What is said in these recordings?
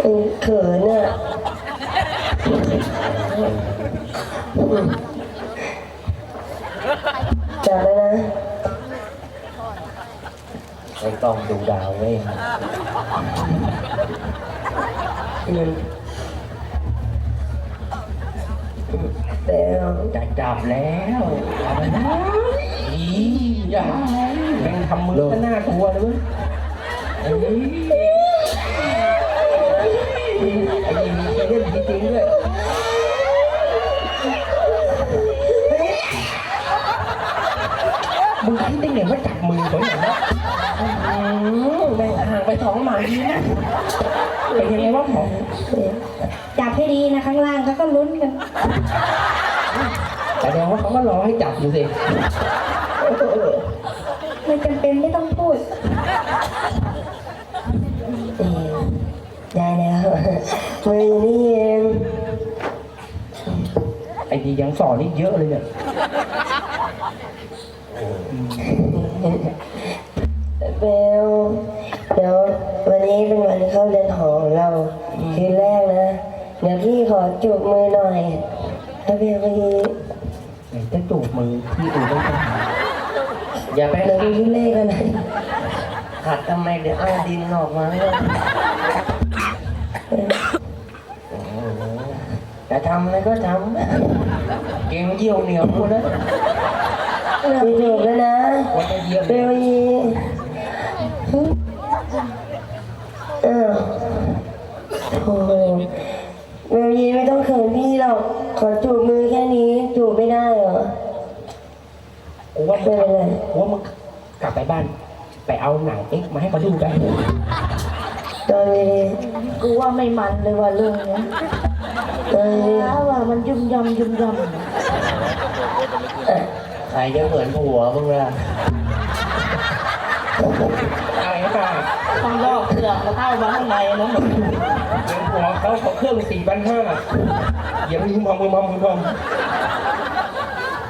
เออเขินอะจับแล้วนะไม่ต้องดูดาวเว้ยอืมแล้วจะจับแล้วจับแล้วอีอย่าแม่งทำมือก็น่ากลัวเลยเว้ย เล่นจริงๆด้วยมึงคิดได้ไงว่าจับมือขอย่างนั้นอืมแม่งห่างไปสองหมาดีนะเป็นยังไงวะหมอจับให้ดีนะข้างล่างเขาก็ลุ้นกันแสดงว่าเขาก็รอให้จับอยู่สิไม่จำเป็นไม่ต้อง มือนี่เองไอ้ที่ยังสอนนี่เยอะเลยเนี่ยเบลเดี๋ยววันนี้เป็นวันเข้าเรียนหอของเราคืนแรกนะ เดี๋ยวพี่ขอจูบมือหน่อยถ้าเบลก็ยีไอ้จะจูบมือที่อูต้องทำอย่าไปเดี๋ยวดูที่เลขกันนะขัดทำไมเดี๋ยวเอาดินออกมาเนี่ยโอ้โห จะทำอะไรก็ทำเก่งเยี่ยวเหนียวหมดแล้วพี่จูบแล้วนะวันจะเยี่ยวเบลยีเออโอ้โหเบลยีไม่ต้องเขินพี่หรอกขอจูบมือแค่นี้จูบไม่ได้เหรอ กูว่ามึงทำกูว่ามึงกลับไปบ้าน ไปเอาหนังเอ็กซ์มาให้เขาดูกัน ตอนนี้กูว่าไม่มันเลยว่าเรื่องเนี้ย ตอนนี้แล้วว่ามันยุ่มยำยุ่มยใครจะเหมือนผัวมึงล่ะอะไรป่ะำต้องลอกเครื่องมาเข้ามาข้างในนะเหมือนผัวเขาเขาเครื่องสี่พันห้าอย่ามึงพอมึงพอมึงพอ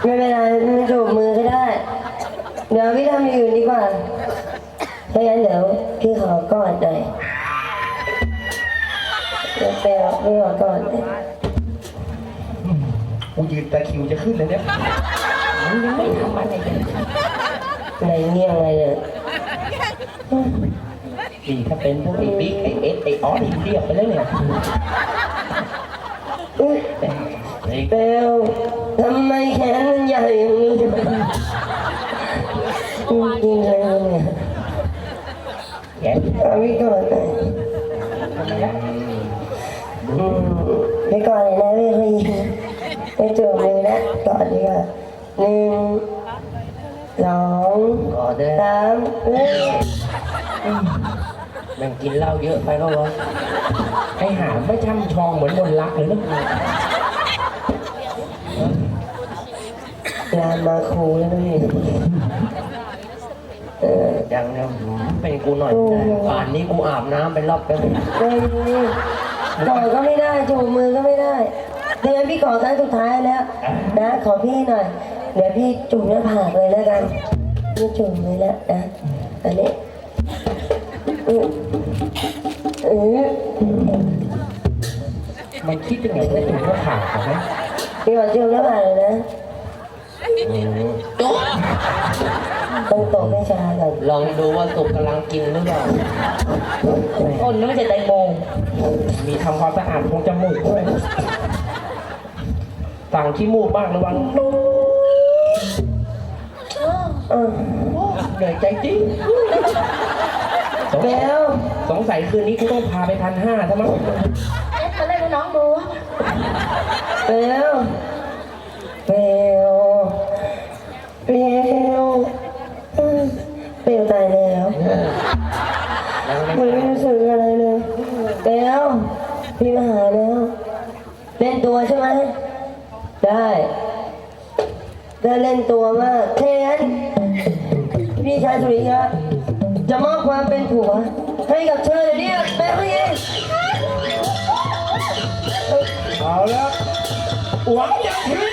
ไม่เป็นไรไม่จูบมือก็ได้ เดี๋ยวพี่ทำอย่างอื่นดีกว่าถ้างั้นเดี๋ยวพี่ขอกอดหน่อยเดี๋ ยวเปลพี่ขอกอดหน่อยกูยืนตะคริวจะขึ้นเลยเนี่ยมึงยังไม่ทำอะไรเลยไหนเงี้ยอะไรเนี่ยนี่ถ้าเป็นพวกไอ้บิ๊กไอ้เอสไอ้ออสนี่เรียกไปแล้วเนี่ยอุ๊ยไอ้เปลทำไมแขนมันใหญ่อย่างนี้จริงๆเลยเนี่ยแกเอาพี่กอดหน่อยทำไมล่ะอืม พี่กอดหน่อยนะพี่คุยไปจูบมือนะกอดดีกว่าหนึ่งสองกอดเด้อสามเฮ้ยแม่งกินเหล้าเยอะไปก็วะไอ้หาไม่ช่ำชองเหมือนมนต์รักเลยนะงานมาครูแล้วนี่เออยังเนี่ยเป็นกูหน่อยได้ป่านนี้กูอาบน้ำไปรอบไปไม่ดี กอดก็ไม่ได้จูบมือก็ไม่ได้เดี๋ยวพี่ขอครั้งสุดท้ายแล้วนะขอพี่หน่อย เดี๋ยวพี่จุ่มหน้าผากเลยแล้วกันพี่จุ่มเลยแล้วนะอันนี้อืออือมันคิดยังไงว่าถึงก็ขาดนะพี่ขอจุ่มหน้าผากเลยนะ ต้องโตไม่ช้าก่อนลองดูว่าสุกกำลังกินหรือเปล่าคนนึกว่าจะแตงโมมีทำความสะอาดตรงจมูกด้วยสั่งขี้มูกบ้างระวังเออเหนื่อยใจจริงสงเบสัยลสงสัยคืนนี้กูต้องพาไปพันห้าใช่ไหมเอ๊ะมาเล่นให้น้องดูเบลเบลเบลอืมเบลตายแล้ว แล้วไม่มันไม่รู้สึกอะไรเลยเบลพี่มาหาแล้ว เล่นตัวใช่ไหม ได้ ได้เล่นตัวมากเทนพี่ชายสุริยะจะมอบความเป็นผัว ให้กับเธอเดี๋ยวนี้เบลพี่เอาแล้วหวังอย่างนี้